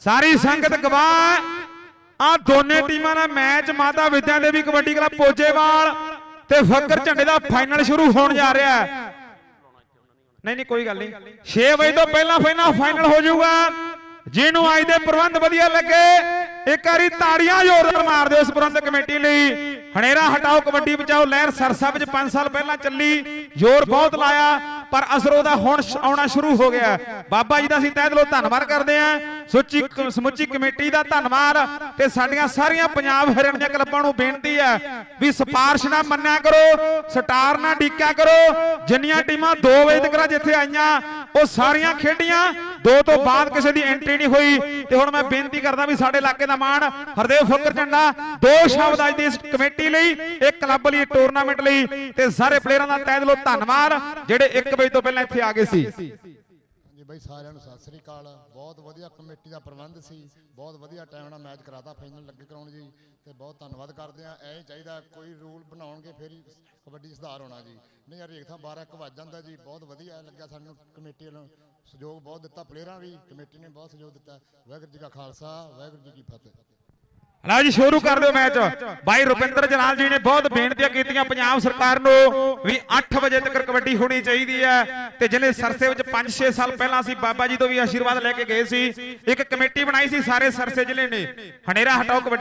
ਸਾਰੀ ਸੰਗਤ ਗਵਾਹ ਆ ਦੋਨੇ ਟੀਮਾਂ ਦਾ ਮੈਚ ਮਾਤਾ ਵਿਦਿਆ ਦੇਵੀ ਕਬੱਡੀ ਕਲੱਬ ਪੋਜੇਵਾਲ ਤੇ ਫੱਕਰ ਝੰਡੇ ਦਾ ਫਾਈਨਲ ਸ਼ੁਰੂ ਹੋਣ ਜਾ ਰਿਹਾ ਹੈ। ਨਹੀਂ ਨਹੀਂ ਕੋਈ ਗੱਲ ਨਹੀਂ। 6 ਵਜੇ ਤੋਂ ਪਹਿਲਾਂ ਪਹਿਲਾਂ ਫਾਈਨਲ ਹੋ ਜਾਊਗਾ। ਜਿਹਨੂੰ ਅੱਜ ਦੇ ਪ੍ਰਬੰਧ ਵਧੀਆ ਲੱਗੇ ਇੱਕ ਵਾਰੀ ਤਾੜੀਆਂ ਜ਼ੋਰਦਾਰ ਮਾਰ ਦਿਓ ਇਸ ਪ੍ਰਬੰਧਕ ਕਮੇਟੀ ਲਈ। ਹਨੇਰਾ ਹਟਾਓ ਕਬੱਡੀ ਬਚਾਓ। ਲਹਿਰ ਸਰਸਾ ਵਿੱਚ 5 ਸਾਲ ਪਹਿਲਾਂ ਚੱਲੀ। ਜ਼ੋਰ ਬਹੁਤ ਲਾਇਆ। ਪਰ ਅਸਰ ਉਹਦਾ ਹੁਣ ਆਉਣਾ ਸ਼ੁਰੂ ਹੋ ਗਿਆ। ਬਾਬਾ ਜੀ ਦਾ ਅਸੀਂ ਤਹਿ ਦਿਲੋਂ ਧੰਨਵਾਦ ਕਰਦੇ ਹਾਂ। ਸੁੱਚੀ ਸਮੁੱਚੀ ਕਮੇਟੀ ਦਾ ਧੰਨਵਾਦ ਤੇ ਸਾਡੀਆਂ ਸਾਰੀਆਂ ਪੰਜਾਬ ਹਰਿਆਣਾ ਦੀਆਂ ਕਲੱਬਾਂ ਨੂੰ ਬੇਨਤੀ ਹੈ ਵੀ ਸਿਫਾਰਿਸ਼ ਨਾ ਮੰਨਿਆ ਕਰੋ, ਸਟਾਰ ਨਾ ਡੀਕਿਆ ਕਰੋ। ਜਿੰਨੀਆਂ ਟੀਮਾਂ 2 ਵਜੇ ਤੱਕ ਜਿੱਥੇ ਆਈਆਂ, ਉਹ ਸਾਰੀਆਂ ਖੇਡੀਆਂ। ਦੋ ਤੋਂ ਬਾਅਦ ਕਿਸੇ ਦੀ ਐਂਟਰੀ ਨਹੀਂ ਹੋਈ। ਤੇ ਹੁਣ ਮੈਂ ਬੇਨਤੀ ਕਰਦਾ ਵੀ ਸਾਡੇ ਇਲਾਕੇ ਦਾ ਮਾਣ ਹਰਦੇਵ ਫੁੱਕਰ ਝੰਡਾ ਦੋ ਸ਼ਬਦ ਅੱਜ ਦੀ ਇਸ ਕਮੇਟੀ ਲਈ ਇੱਕ ਕਲੱਬ ਲਈ ਟੂਰਨਾਮੈਂਟ ਲਈ ਤੇ ਸਾਰੇ ਪਲੇਅਰਾਂ ਦਾ ਤਹਿ ਦਿਲੋਂ ਧੰਨਵਾਦ ਜਿਹੜੇ 1 ਵਜੇ ਤੋਂ ਪਹਿਲਾਂ ਇੱਥੇ ਆ ਗਏ ਸੀ। ਜੀ ਬਾਈ, ਸਾਰਿਆਂ ਨੂੰ ਸਤਿ ਸ੍ਰੀ ਅਕਾਲ। ਬਹੁਤ ਵਧੀਆ ਕਮੇਟੀ ਦਾ ਪ੍ਰਬੰਧ ਸੀ। ਬਹੁਤ ਵਧੀਆ ਟਾਈਮ ਨਾਲ ਮੈਚ ਕਰਾਤਾ ਫਾਈਨਲ ਲੱਗੇ ਕਰਾਉਣ ਜੀ। ਤੇ ਬਹੁਤ ਧੰਨਵਾਦ ਕਰਦੇ ਆ ਐ ਚਾਹੀਦਾ, ਕੋਈ ਰੂਲ ਬਣਾਉਣਗੇ, ਫਿਰ ਹੀ ਕਬੱਡੀ ਸੁਧਾਰ ਹੋਣਾ ਜੀ। ਨਹੀਂ ਹਰੇਕ ਥਾਂ 12 ਇੱਕ ਵੱਜ ਜਾਂਦਾ ਜੀ। ਬਹੁਤ ਵਧੀਆ ਲੱਗਿਆ ਸਾਨੂੰ ਕਮੇਟੀ ਵੱਲੋਂ ਸਹਿਯੋਗ ਬਹੁਤ ਦਿੱਤਾ ਪਲੇਅਰਾਂ ਵੀ। ਕਮੇਟੀ ਨੇ ਬਹੁਤ ਸਹਿਯੋਗ ਦਿੱਤਾ। ਵਾਹਿਗੁਰੂ ਜੀ ਕਾ ਖਾਲਸਾ, ਵਾਹਿਗੁਰੂ ਜੀ ਕੀ ਫਤਿਹ। ਲਓ ਜੀ ਸ਼ੁਰੂ ਕਰ ਦਿਓ ਮੈਚ। ਬਾਈ ਰੁਪਿੰਦਰ ਜਲਾਲ ਜੀ ਨੇ ਬਹੁਤ ਬੇਨਤੀਆਂ ਕੀਤੀਆਂ ਪੰਜਾਬ ਸਰਕਾਰ ਨੂੰ ਵੀ 8 ਵਜੇ ਤੱਕ ਕਬੱਡੀ ਹੋਣੀ ਚਾਹੀਦੀ ਹੈ। ਤੇ ਜਿਹਨੇ ਸਰਸੇ ਵਿੱਚ 5-6 ਸਾਲ ਪਹਿਲਾਂ ਅਸੀਂ ਬਾਬਾ ਜੀ ਤੋਂ ਵੀ ਆਸ਼ੀਰਵਾਦ ਲੈ ਕੇ ਗਏ ਸੀ। ਇੱਕ ਕਮੇਟੀ ਬਣਾਈ ਸੀ ਸਾਰੇ ਸਰਸੇ ਜ਼ਿਲ੍ਹੇ ਨੇ। ਹਨੇਰਾ ਹਟਾਓ ਕਬੱਡੀ।